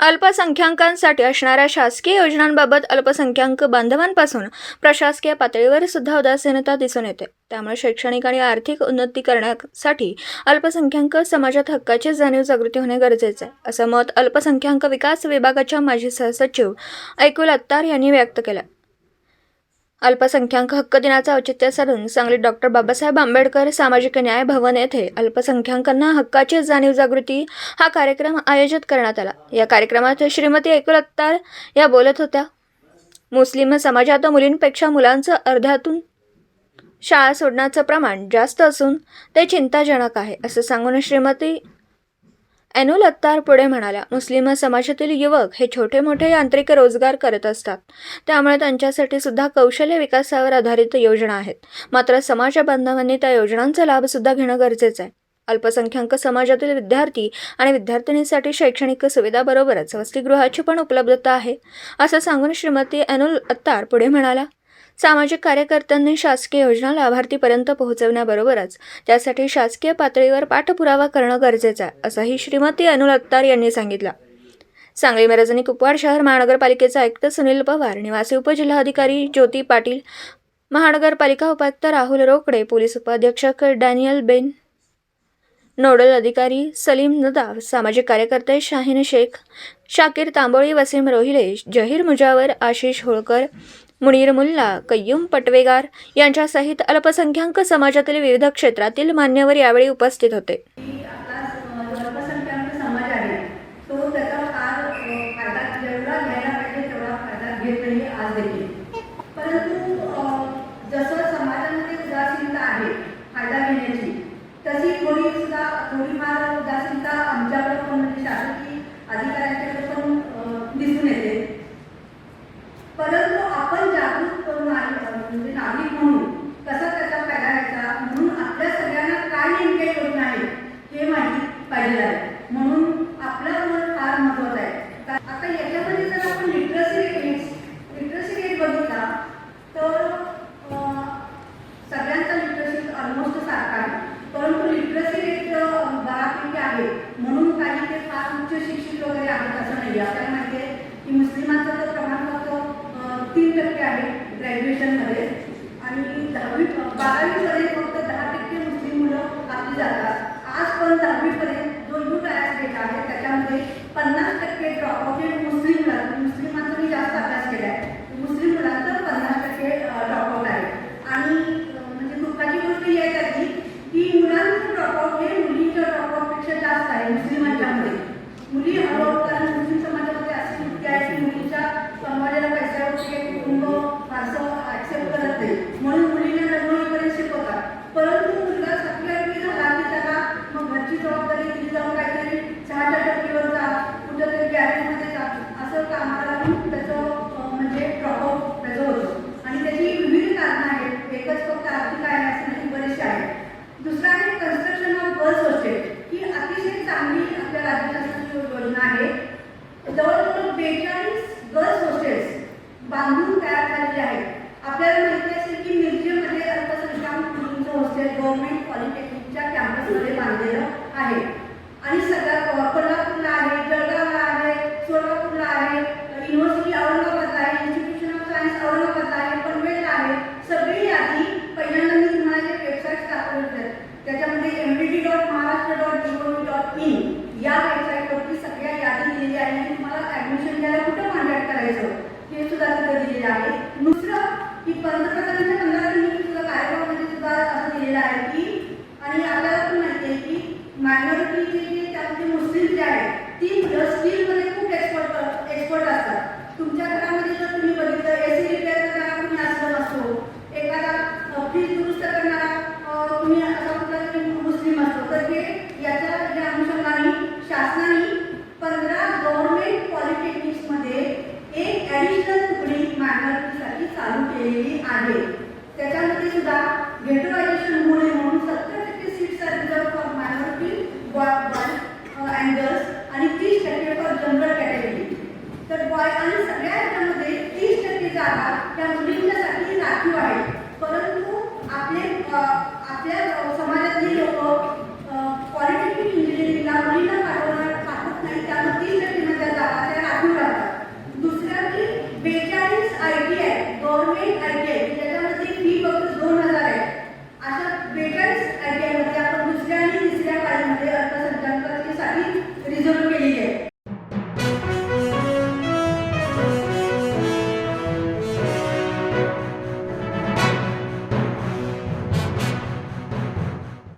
अल्पसंख्याकांसाठी असणाऱ्या शासकीय योजनांबाबत अल्पसंख्याक बांधवांपासून प्रशासकीय पातळीवर सुद्धा उदासीनता दिसून येते. त्यामुळे शैक्षणिक आणि आर्थिक उन्नती करण्यासाठी अल्पसंख्याक समाजात हक्काची जाणीव जागृती होणे गरजेचे आहे. असं मत अल्पसंख्याक विकास विभागाच्या माजी सहसचिव ऐकुल अत्तार यांनी व्यक्त केलं. अल्पसंख्याक हक्क दिनाचं औचित्य साधून सांगलीत डॉक्टर बाबासाहेब आंबेडकर सामाजिक न्याय भवन येथे अल्पसंख्याकांना हक्काची जाणीव जागृती हा कार्यक्रम आयोजित करण्यात आला. या कार्यक्रमात श्रीमती ऐकुल अत्तार या बोलत होत्या. मुस्लिम समाजात मुलींपेक्षा मुलांचं अर्ध्यातून शाळा सोडण्याचं प्रमाण जास्त असून ते चिंताजनक आहे असं सांगून श्रीमती एनुल अत्तार पुढे म्हणाल्या मुस्लिम समाजातील युवक हे छोटे मोठे यांत्रिक रोजगार करत असतात. त्यामुळे त्यांच्यासाठी सुद्धा कौशल्य विकासावर आधारित योजना आहेत. मात्र समाज बांधवांनी त्या योजनांचा लाभ सुद्धा घेणं गरजेचं आहे. अल्पसंख्याक समाजातील विद्यार्थी आणि विद्यार्थिनींसाठी शैक्षणिक सुविधाबरोबरच वसतिगृहाची पण उपलब्धता आहे. असं सांगून श्रीमती अनुल अत्तार पुढे म्हणाला सामाजिक कार्यकर्त्यांनी शासकीय योजना लाभार्थीपर्यंत पोहोचवण्याबरोबरच त्यासाठी शासकीय पातळीवर पाठपुरावा करणं गरजेचं आहे असंही श्रीमती अनुल अत्तार यांनी सांगितलं. सांगली मिरजनी कुपवाड शहर महानगरपालिकेचे आयुक्त सुनील पवार निवासी उपजिल्हाधिकारी ज्योती पाटील महानगरपालिका उपायुक्त राहुल रोकडे पोलीस उपाध्यक्षक डॅनियल बेन नोडल अधिकारी सलीम नदाव सामाजिक कार्यकर्ते शाहीन शेख शाकीर तांबोळी वसीम रोहिले जहीर मुजावर आशिष होळकर मुनीर मुल्ला कय्यूम पटवेगार यांच्यासहित अल्पसंख्याक समाजातील विविध क्षेत्रातील मान्यवर यावेळी उपस्थित होते. समाजामध्ये उदासीनता आहे फायदा घेण्याची तशी थोडी सुद्धा थोडीफार उदासीनता आमच्याकडे पण म्हणजे शासकीय अधिकाऱ्यांच्याकडे पण अ, दिसून येते परंतु आपण जागरूक करून आहे- म्हणजे नागरिक म्हणून कसा त्याचा फायदा घ्यायचा म्हणून आपल्या सगळ्यांना काय नेमक्या योजना आहेत हे झालेला आहे. म्हणून आपला रोल फार महत्त्वाचा आहे. आता याच्यामध्ये जर आपण लिटरसी रेट लिटरसी रेट बघितला तर सगळ्यांचा लिटरसी ऑलमोस्ट सारखा आहे. परंतु लिटरसी रेट बऱ्यापैकी आहे. म्हणून काही ते फार उच्च शिक्षित वगैरे आहेत असं नाही. आपल्याला माहिती आहे की मुस्लिमांचं तर प्रमाण फक्त तीन टक्के आहे ग्रॅज्युएशनमध्ये आणि दहावी बारावीमध्ये फक्त दहा टक्के मुस्लिम मुलं आपली जातात आज पण दहावीपर्यंत जो यू टायर्स रेट आहे त्याच्यामध्ये पन्नास टक्के ड्रॉपआउट हे मुस्लिम मुलं मुस्लिमांचा मी जास्त अभ्यास केला आहे मुस्लिम मुलांचं पन्नास टक्के ड्रॉपआउट आहे आणि अं, म्हणजे दुःखाची गोष्ट ही आहे त्याची की मुलांचं ड्रॉपआउट हे मुलींच्या ड्रॉपआउटपेक्षा जास्त आहे मुस्लिमांच्यामध्ये मुली हळूहळू कारण मुस्लिम समाजामध्ये अशी वृत्ती आहे की मुलीच्या समाजाला पैशावरती काही कुटुंब फारसं ऍक्सेप्ट करत नाही म्हणून मुलींना लग्नापर्यंत शिकवतात परंतु मुलगा सातवी आठवी झाला की त्याला मग घरची जबाबदारी तिथे जाऊन काहीतरी चहाच्या टक्केवर जा कुठेतरी गॅरेजमध्ये जा असं कामाला लावून त्याचं अं, म्हणजे ड्रॉपआउट त्याचं होतं आणि त्याची विविध कारणं आहेत एकच फक्त आर्थिक आहे असं नाही बरेचसे आहेत दुसरं आहे कन्स्ट्रक्शन ऑफ गर्ल्स हॉस्टेल ही अतिशय चांगली आपल्या राज्य शासनाची योजना आहे जवळजवळ बेचाळीस गर्ल्स हॉस्टेल्स बांधून तयार झालेले आहेत आपल्याला माहिती असेल की म्युझियममध्ये अल्पसंख्याक मुलींचं हॉस्टेल गव्हर्नमेंट पॉलिटेक्निकच्या कॅम्पसमध्ये बांधलेलं आहे. आणि सगळ्या दुसरं की पंतप्रधानांच्या पंधरा सुद्धा कार्यक्रमामध्ये सुद्धा असं दिलेलं आहे की आणि आपल्याला पण माहिती आहे की मायनॉरिटी जे त्यामध्ये मुस्लिम जे आहे ती मुलं स्किलमध्ये खूप एक्सपर्ट एक्सपर्ट असतात. तुमच्या घरामध्ये जर तुम्ही बघितलं एसी रिपेअर केलेली आहे. त्याच्यामध्ये सुद्धा गेटोरायझेशनमुळे म्हणून सत्तर टक्के seats are reserved for minority boy and girls आणि तीस टक्के फॉर जनरल कॅटेगरी तर बॉय आणि सगळ्या याच्यामध्ये तीस टक्के जागा त्या मुलींच्यासाठी राखीव आहे परंतु आपले uh, आपल्या समाजातली लोक पॉलिटेक्निक इंजिनिअरिंगला मुलींना